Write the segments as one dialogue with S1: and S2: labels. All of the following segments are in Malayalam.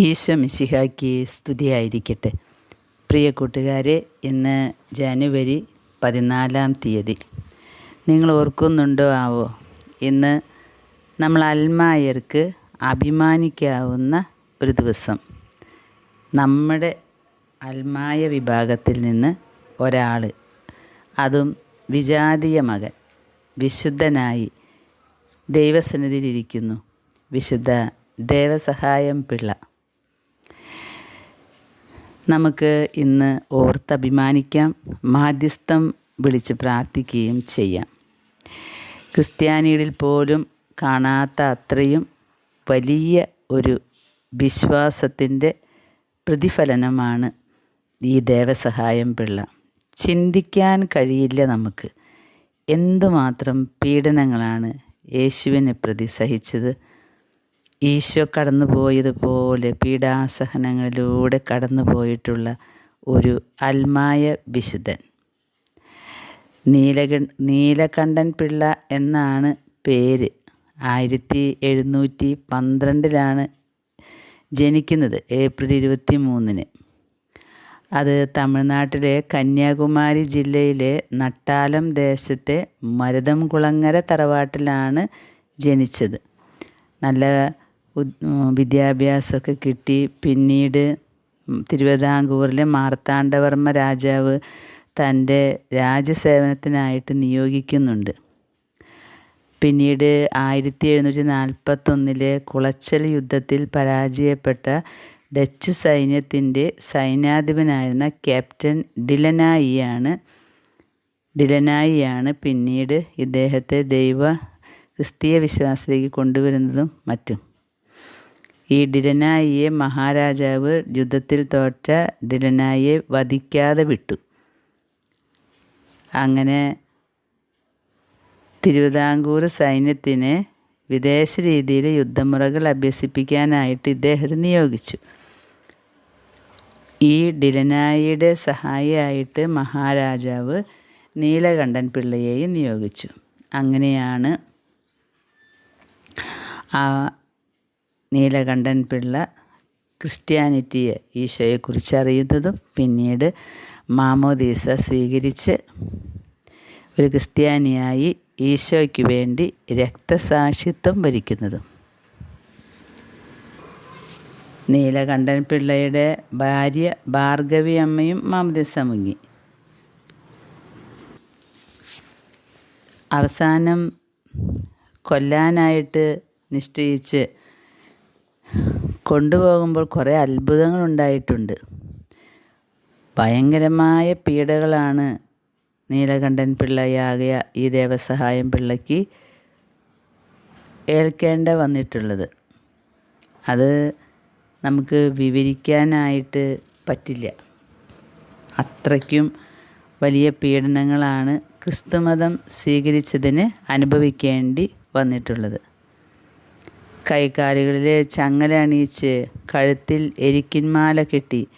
S1: ഈശോ മിശിഹാക്ക് സ്തുതിയായിരിക്കട്ടെ. പ്രിയ കൂട്ടുകാരെ ഇന്ന് ജനുവരി പതിനാലാം തീയതി. നിങ്ങൾ ഓർക്കുന്നുണ്ടോ ആവോ? ഇന്ന് നമ്മൾ അൽമായർക്ക് അഭിമാനിക്കാവുന്ന ഒരു ദിവസം. നമ്മുടെ അൽമായ വിഭാഗത്തിൽ നിന്ന് ഒരാൾ അതും വിജാതീയ മകൻ വിശുദ്ധനായി ദൈവസന്നിധിയിലിരിക്കുന്നു വിശുദ്ധ ദേവസഹായം പിള്ള. നമുക്ക് ഇന്ന് ഓർത്തഭിമാനിക്കാം മാധ്യസ്ഥം വിളിച്ച് പ്രാർത്ഥിക്കുകയും ചെയ്യാം. ക്രിസ്ത്യാനികളിൽ പോലും കാണാത്ത അത്രയും വലിയ ഒരു വിശ്വാസത്തിന്റെ പ്രതിഫലനമാണ് ഈ ദേവസഹായം പിള്ള. ചിന്തിക്കാൻ കഴിയില്ല നമുക്ക്. എന്തുമാത്രം പീഡനങ്ങളാണ് യേശുവിനെ പ്രതി സഹിച്ചത് ഈശോ കടന്നുപോയതുപോലെ പീഡാസഹനങ്ങളിലൂടെ കടന്നുപോയിട്ടുള്ള ഒരു അൽമായ വിശുദ്ധൻ. നീലക നീലകണ്ഠൻ പിള്ള എന്നാണ് പേര്. ആയിരത്തി എഴുന്നൂറ്റി പന്ത്രണ്ടിലാണ് ജനിക്കുന്നത് ഏപ്രിൽ ഇരുപത്തി മൂന്നിന് അത് തമിഴ്നാട്ടിലെ കന്യാകുമാരി ജില്ലയിലെ നട്ടാലം ദേശത്തെ മരുതംകുളങ്ങര തറവാട്ടിലാണ് ജനിച്ചത്. നല്ല വിദ്യാഭ്യാസമൊക്കെ കിട്ടി. പിന്നീട് തിരുവിതാംകൂറിലെ മാർത്താണ്ഡവർമ്മ രാജാവ് തന്റെ രാജ്യസേവനത്തിനായിട്ട് നിയോഗിക്കുന്നുണ്ട്. പിന്നീട് ആയിരത്തി എഴുന്നൂറ്റി നാൽപ്പത്തൊന്നിലെ കുളച്ചൽ യുദ്ധത്തിൽ പരാജയപ്പെട്ട ഡച്ച് സൈന്യത്തിന്റെ സൈന്യാധിപനായിരുന്ന ക്യാപ്റ്റൻ ഡിലനായിയാണ് ഡിലനായിയാണ് പിന്നീട് ഇദ്ദേഹത്തെ ദൈവ ക്രിസ്തീയ വിശ്വാസത്തിലേക്ക് കൊണ്ടുവരുന്നതും മറ്റും. ഈ ഡിലനായിയെ മഹാരാജാവ് യുദ്ധത്തിൽ തോറ്റ ഡിലനായിയെ വധിക്കാതെ വിട്ടു. അങ്ങനെ തിരുവിതാംകൂർ സൈന്യത്തിന് വിദേശ രീതിയിൽ യുദ്ധമുറകൾ അഭ്യസിപ്പിക്കാനായിട്ട് ഇദ്ദേഹം നിയോഗിച്ചു. ഈ ഡിലനായിയുടെ സഹായിയായിട്ട് മഹാരാജാവ് നീലകണ്ഠൻ പിള്ളയെയും നിയോഗിച്ചു. അങ്ങനെയാണ് ആ നീലകണ്ഠൻ പിള്ള ക്രിസ്ത്യാനിറ്റിയെ ഈശോയെക്കുറിച്ച് അറിയുന്നതും പിന്നീട് മാമോദീസ സ്വീകരിച്ച് ഒരു ക്രിസ്ത്യാനിയായി ഈശോയ്ക്ക് വേണ്ടി രക്തസാക്ഷിത്വം വരിക്കുന്നതും. നീലകണ്ഠൻ പിള്ളയുടെ ഭാര്യ ഭാർഗവി അമ്മയും മാമോദീസ മുങ്ങി. അവസാനം കൊല്ലാനായിട്ട് നിശ്ചയിച്ച് കൊണ്ടുപോകുമ്പോൾ കുറേ അത്ഭുതങ്ങളുണ്ടായിട്ടുണ്ട്. ഭയങ്കരമായ പീഡകളാണ് നീലകണ്ഠൻ പിള്ളയാകിയ ഈ ദേവസഹായം പിള്ളയ്ക്ക് ഏൽക്കേണ്ട വന്നിട്ടുള്ളത്. അത് നമുക്ക് വിവരിക്കാനായിട്ട് പറ്റില്ല. അത്രയ്ക്കും വലിയ പീഡനങ്ങളാണ് ക്രിസ്തുമതം സ്വീകരിച്ചതിന് അനുഭവിക്കേണ്ടി വന്നിട്ടുള്ളത്. കൈകാലുകളിൽ ചങ്ങല അണിയിച്ച് കഴുത്തിൽ എരിക്കിന്മാല കെട്ടി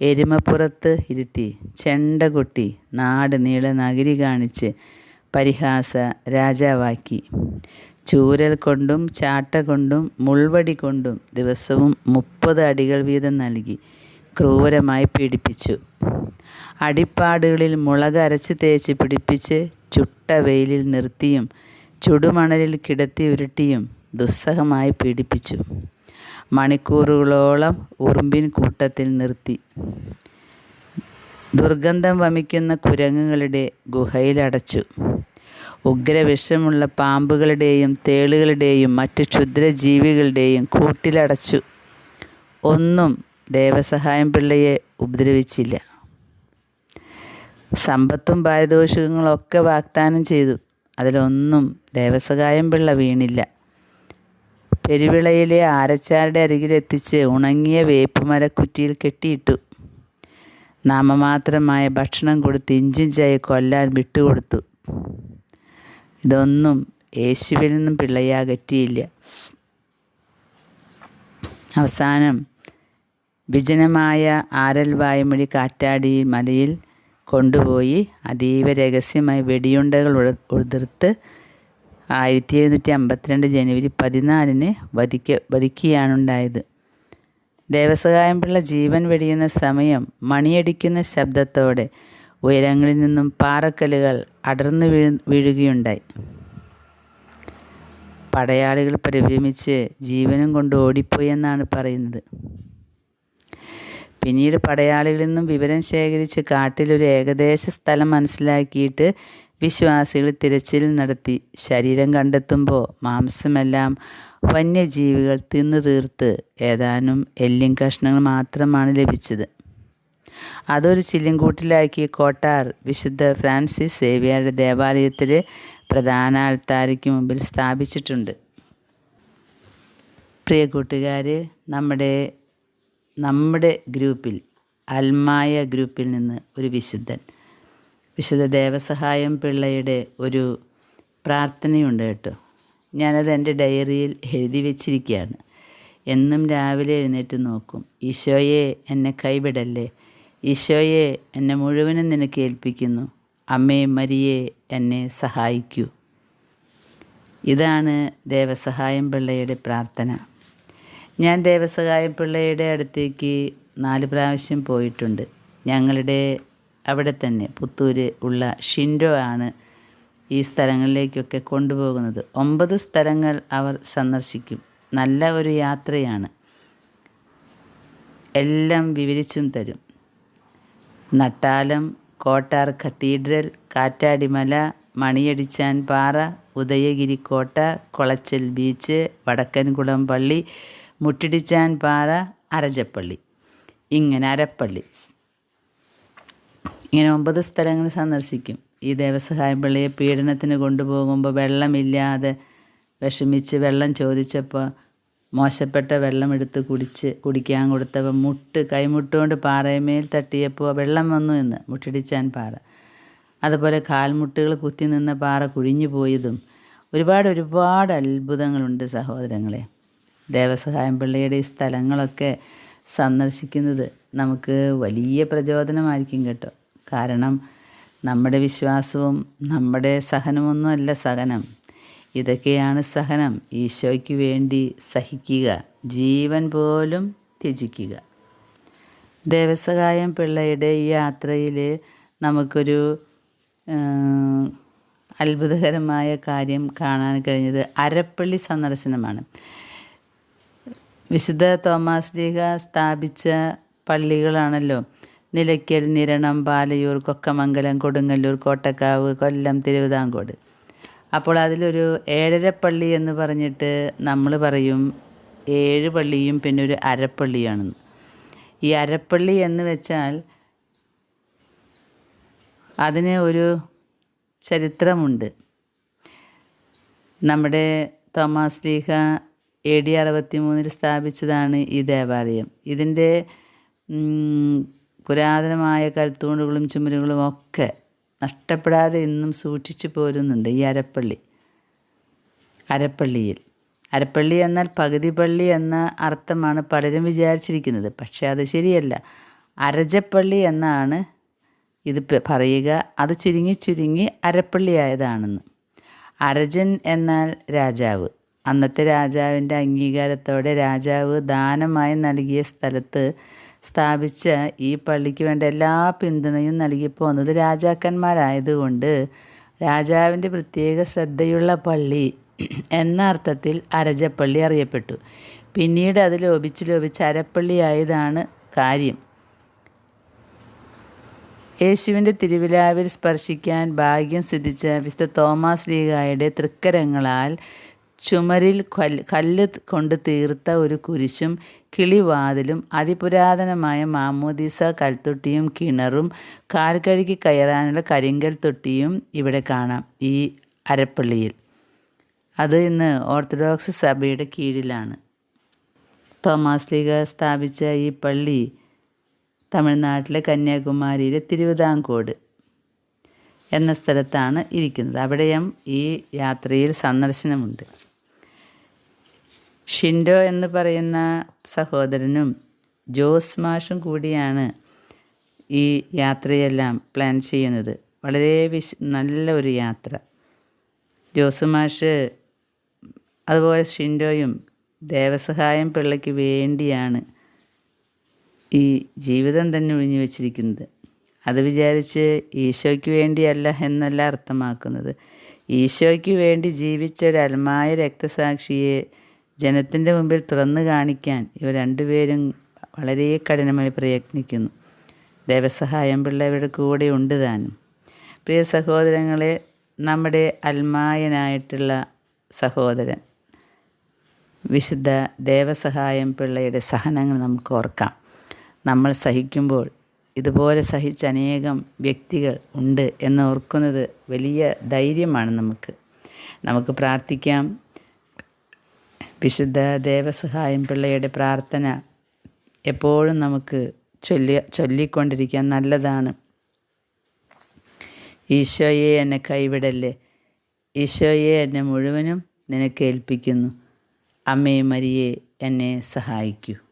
S1: എരുമപ്പുറത്ത് ഇരുത്തി ചെണ്ട കൊട്ടി നാട് നീള നഗരി കാണിച്ച് പരിഹാസ രാജാവാക്കി. ചൂരൽ കൊണ്ടും ചാട്ട കൊണ്ടും മുൾവടി കൊണ്ടും ദിവസവും മുപ്പത് അടികൾ വീതം നൽകി ക്രൂരമായി പീഡിപ്പിച്ചു. അടിപ്പാടുകളിൽ മുളക് അരച്ച് തേച്ച് പിടിപ്പിച്ച് ചുട്ട വെയിലിൽ നിർത്തിയും ചുടുമണലിൽ കിടത്തി ഉരുട്ടിയും ദുസ്സഹമായി പീഡിപ്പിച്ചു. മണിക്കൂറുകളോളം ഉറുമ്പിൻ കൂട്ടത്തിൽ നിർത്തി. ദുർഗന്ധം വമിക്കുന്ന കുരങ്ങുകളുടെ ഗുഹയിലടച്ചു. ഉഗ്രവിഷമുള്ള പാമ്പുകളുടെയും തേളുകളുടെയും മറ്റ് ക്ഷുദ്രജീവികളുടെയും കൂട്ടിലടച്ചു. ഒന്നും ദേവസഹായം പിള്ളയെ ഉപദ്രവിച്ചില്ല. സമ്പത്തും പാരിതോഷികങ്ങളൊക്കെ വാഗ്ദാനം ചെയ്തു. അതിലൊന്നും ദേവസഹായം പിള്ള വീണില്ല. പെരുവിളയിലെ ആരച്ചാരുടെ അരികിലെത്തിച്ച് ഉണങ്ങിയ വേപ്പുമരക്കുറ്റിയിൽ കെട്ടിയിട്ടു. നാമമാത്രമായ ഭക്ഷണം കൊടുത്ത് ഇഞ്ചിഞ്ചായി കൊല്ലാൻ വിട്ടുകൊടുത്തു. ഇതൊന്നും യേശുവിൽ നിന്നും പിള്ളയെ അകറ്റിയില്ല അവസാനം വിജനമായ ആരൽ വായുമൊഴി കാറ്റാടി മലയിൽ കൊണ്ടുപോയി അതീവ രഹസ്യമായി വെടിയുണ്ടകൾ ഉതിർത്ത് ആയിരത്തി എഴുന്നൂറ്റി അമ്പത്തിരണ്ട് ജനുവരി പതിനാലിന് വധിക്ക വധിക്കുകയാണുണ്ടായത്. ദേവസഹായംപിള്ള ജീവൻ വെടിയുന്ന സമയം മണിയടിക്കുന്ന ശബ്ദത്തോടെ ഉയരങ്ങളിൽ നിന്നും പാറക്കല്ലുകൾ അടർന്നു വീഴ് വീഴുകയുണ്ടായി. പടയാളികൾ പരിഭ്രമിച്ച് ജീവനും കൊണ്ട് ഓടിപ്പോയി എന്നാണ് പറയുന്നത്. പിന്നീട് പടയാളികളിൽ നിന്നും വിവരം ശേഖരിച്ച് കാട്ടിലൊരു ഏകദേശ സ്ഥലം മനസ്സിലാക്കിയിട്ട് വിശ്വാസികൾ തിരച്ചിൽ നടത്തി ശരീരം കണ്ടെത്തുമ്പോൾ മാംസമെല്ലാം വന്യജീവികൾ തിന്നു തീർത്ത് ഏതാനും എല്ലിൻ കഷ്ണങ്ങൾ മാത്രമാണ് ലഭിച്ചത്. അതൊരു ചില്ലിൻകൂട്ടിലാക്കി കോട്ടാർ വിശുദ്ധ ഫ്രാൻസിസ് സേവിയറുടെ ദേവാലയത്തിൽ പ്രധാന അൾത്താരയ്ക്ക് മുമ്പിൽ സ്ഥാപിച്ചിട്ടുണ്ട്. പ്രിയ കൂട്ടുകാർ നമ്മുടെ നമ്മുടെ ഗ്രൂപ്പിൽ അൽമായ ഗ്രൂപ്പിൽ നിന്ന് ഒരു വിശുദ്ധൻ വിശുദ്ധ ദേവസഹായം പിള്ളയുടെ ഒരു പ്രാർത്ഥനയുണ്ട് കേട്ടോ. ഞാനത് എന്റെ ഡയറിയിൽ എഴുതി വെച്ചിരിക്കുകയാണ്. എന്നും രാവിലെ എഴുന്നേറ്റ് നോക്കും. ഈശോയെ എന്നെ കൈവിടല്ലേ? ഈശോയെ എന്നെ മുഴുവനും നിനക്ക് ഏൽപ്പിക്കുന്നു. അമ്മേ മരിയെ എന്നെ സഹായിക്കൂ. ഇതാണ് ദേവസഹായം പിള്ളയുടെ പ്രാർത്ഥന. ഞാൻ ദേവസഹായം പിള്ളയുടെ അടുത്തേക്ക് നാല് പ്രാവശ്യം പോയിട്ടുണ്ട്. ഞങ്ങളുടെ അവിടെ തന്നെ പുത്തൂര് ഉള്ള ഷിൻഡോ ആണ് ഈ സ്ഥലങ്ങളിലേക്കൊക്കെ കൊണ്ടുപോകുന്നത്. ഒമ്പത് സ്ഥലങ്ങൾ അവർ സന്ദർശിക്കും. നല്ല ഒരു യാത്രയാണ്. എല്ലാം വിവരിച്ചും തരും. നട്ടാലം കോട്ടാർ കത്തീഡ്രൽ കാറ്റാടിമല മണിയടിച്ചാൻ പാറ ഉദയഗിരി കോട്ട കൊളച്ചൽ ബീച്ച് വടക്കൻകുളം പള്ളി മുട്ടിടിച്ചാൻ പാറ അരജപ്പള്ളി. ഇങ്ങനെ അരപ്പള്ളി. ഇങ്ങനെ ഒമ്പത് സ്ഥലങ്ങൾ സന്ദർശിക്കും. ഈ ദേവസഹായം പള്ളിയെ പീഡനത്തിന് കൊണ്ടുപോകുമ്പോൾ വെള്ളമില്ലാതെ വിഷമിച്ച് വെള്ളം ചോദിച്ചപ്പോൾ മോശപ്പെട്ട വെള്ളം എടുത്ത് കുടിച്ച് കുടിക്കാൻ കൊടുത്തപ്പോൾ മുട്ട് കൈമുട്ടുകൊണ്ട് പാറയമേൽ തട്ടിയപ്പോൾ വെള്ളം വന്നു എന്ന് മുട്ടിടിച്ചാൻ പാറ. അതുപോലെ കാൽമുട്ടുകൾ കുത്തി നിന്ന പാറ കുഴിഞ്ഞു പോയതും ഒരുപാട് ഒരുപാട് അത്ഭുതങ്ങളുണ്ട് സഹോദരങ്ങളെ. ദേവസഹായം പിള്ളയുടെ ഈ സ്ഥലങ്ങളൊക്കെ സന്ദർശിക്കുന്നത് നമുക്ക് വലിയ പ്രചോദനമായിരിക്കും കേട്ടോ. കാരണം നമ്മുടെ വിശ്വാസവും നമ്മുടെ സഹനമൊന്നും അല്ല സഹനം. ഇതൊക്കെയാണ് സഹനം. ഈശോയ്ക്ക് വേണ്ടി സഹിക്കുക. ജീവൻ പോലും ത്യജിക്കുക. ദേവസഹായം പിള്ളയുടെ ഈ യാത്രയിൽ നമുക്കൊരു അത്ഭുതകരമായ കാര്യം കാണാൻ കഴിഞ്ഞത് അരപ്പള്ളി സന്ദർശനമാണ്. വിശുദ്ധ തോമാസ് ലീഗ സ്ഥാപിച്ച പള്ളികളാണല്ലോ. നിലയ്ക്കൽ നിരണം പാലയൂർ കൊക്കമംഗലം കൊടുങ്ങല്ലൂർ കോട്ടക്കാവ് കൊല്ലം തിരുവിതാംകോട്. അപ്പോൾ അതിലൊരു ഏഴര പള്ളി എന്ന് പറഞ്ഞിട്ട് നമ്മൾ പറയും ഏഴ് പള്ളിയും പിന്നെ ഒരു അരപ്പള്ളിയാണെന്ന്. ഈ അരപ്പള്ളി എന്ന് വെച്ചാൽ അതിന് ഒരു ചരിത്രമുണ്ട്. നമ്മുടെ തോമാസ് ലീഹ എ ഡി അറുപത്തി മൂന്നിൽ സ്ഥാപിച്ചതാണ് ഈ ദേവാലയം. ഇതിന്റെ പുരാതനമായ കൽത്തൂണുകളും ചുമരുകളും ഒക്കെ നഷ്ടപ്പെടാതെ ഇന്നും സൂക്ഷിച്ചു പോരുന്നുണ്ട് ഈ അരപ്പള്ളി. അരപ്പള്ളിയിൽ. അരപ്പള്ളി എന്നാൽ പകുതി പള്ളി എന്ന അർത്ഥമാണ് പലരും വിചാരിച്ചിരിക്കുന്നത്. പക്ഷേ അത് ശരിയല്ല. അരജപ്പള്ളി എന്നാണ് ഇത് പറയുക. അത് ചുരുങ്ങി ചുരുങ്ങി അരപ്പള്ളി ആയതാണെന്ന് അരജൻ എന്നാൽ രാജാവ്. അന്നത്തെ രാജാവിന്റെ അംഗീകാരത്തോടെ രാജാവ് ദാനമായി നൽകിയ സ്ഥലത്ത് സ്ഥാപിച്ച ഈ പള്ളിക്ക് വേണ്ട എല്ലാ പിന്തുണയും നൽകി പോന്നത് രാജാക്കന്മാരായതുകൊണ്ട് രാജാവിന്റെ പ്രത്യേക ശ്രദ്ധയുള്ള പള്ളി എന്ന അർത്ഥത്തിൽ അരജപ്പള്ളി അറിയപ്പെട്ടു. പിന്നീട് അത് ലോപിച്ച് ലോപിച്ച് അരപ്പള്ളിയായതാണ് കാര്യം. യേശുവിന്റെ തിരുവിലാവിൽ സ്പർശിക്കാൻ ഭാഗ്യം സിദ്ധിച്ച വിശുദ്ധ തോമാസ് ലീഗായുടെ തൃക്കരങ്ങളാൽ ചുമരിൽ കല്ല് കൊണ്ട് തീർത്ത ഒരു കുരിശും കിളിവാതിലും അതിപുരാതനമായ മാമോദീസ കൽത്തൊട്ടിയും കിണറും കാൽക്കഴുകി കഴുകി കയറാനുള്ള കരിങ്കൽ തൊട്ടിയും ഇവിടെ കാണാം ഈ അരപ്പള്ളിയിൽ. അത് ഇന്ന് ഓർത്തഡോക്സ് സഭയുടെ കീഴിലാണ്. തോമാസ് ലീഗ സ്ഥാപിച്ച ഈ പള്ളി തമിഴ്നാട്ടിലെ കന്യാകുമാരിയിലെ തിരുവിതാംകോട് എന്ന സ്ഥലത്താണ് ഇരിക്കുന്നത്. അവിടെയും ഈ യാത്രയിൽ സന്ദർശനമുണ്ട്. ഷിൻഡോ എന്ന് പറയുന്ന സഹോദരനും ജോസ് മാഷും കൂടിയാണ് ഈ യാത്രയെല്ലാം പ്ലാൻ ചെയ്യുന്നത്. വളരെ വിശ നല്ല ഒരു യാത്ര. ജോസ് മാഷ് അതുപോലെ ഷിൻഡോയും ദേവസഹായം പിള്ളയ്ക്ക് വേണ്ടിയാണ് ഈ ജീവിതം തന്നെ ഒഴിഞ്ഞു വച്ചിരിക്കുന്നത്. അത് വിചാരിച്ച് ഈശോയ്ക്ക് വേണ്ടിയല്ല എന്നല്ല അർത്ഥമാക്കുന്നത്. ഈശോയ്ക്ക് വേണ്ടി ജീവിച്ച ഒരു അൽമായ രക്തസാക്ഷിയെ ജനത്തിന്റെ മുമ്പിൽ തുറന്നു കാണിക്കാൻ ഇവർ രണ്ടുപേരും വളരെ കഠിനമായി പ്രയത്നിക്കുന്നു. ദേവസഹായം പിള്ളവരുടെ കൂടെ ഉണ്ട് താനും. പ്രിയ സഹോദരങ്ങളെ നമ്മുടെ അൽമായനായിട്ടുള്ള സഹോദരൻ വിശുദ്ധ ദേവസഹായം പിള്ളയുടെ സഹനങ്ങൾ നമുക്ക് ഓർക്കാം. നമ്മൾ സഹിക്കുമ്പോൾ ഇതുപോലെ സഹിച്ച അനേകം വ്യക്തികൾ ഉണ്ട് എന്ന് ഓർക്കുന്നത് വലിയ ധൈര്യമാണ് നമുക്ക്. നമുക്ക് പ്രാർത്ഥിക്കാം. വിശുദ്ധ ദേവസഹായം പിള്ളയുടെ പ്രാർത്ഥന എപ്പോഴും നമുക്ക് ചൊല്ലി ചൊല്ലിക്കൊണ്ടിരിക്കാൻ നല്ലതാണ്. ഈശോയെ എന്നെ കൈവിടല്ലേ? ഈശോയെ എന്നെ മുഴുവനും നിനക്ക് ഏൽപ്പിക്കുന്നു. അമ്മേ മരിയെ എന്നെ സഹായിക്കൂ.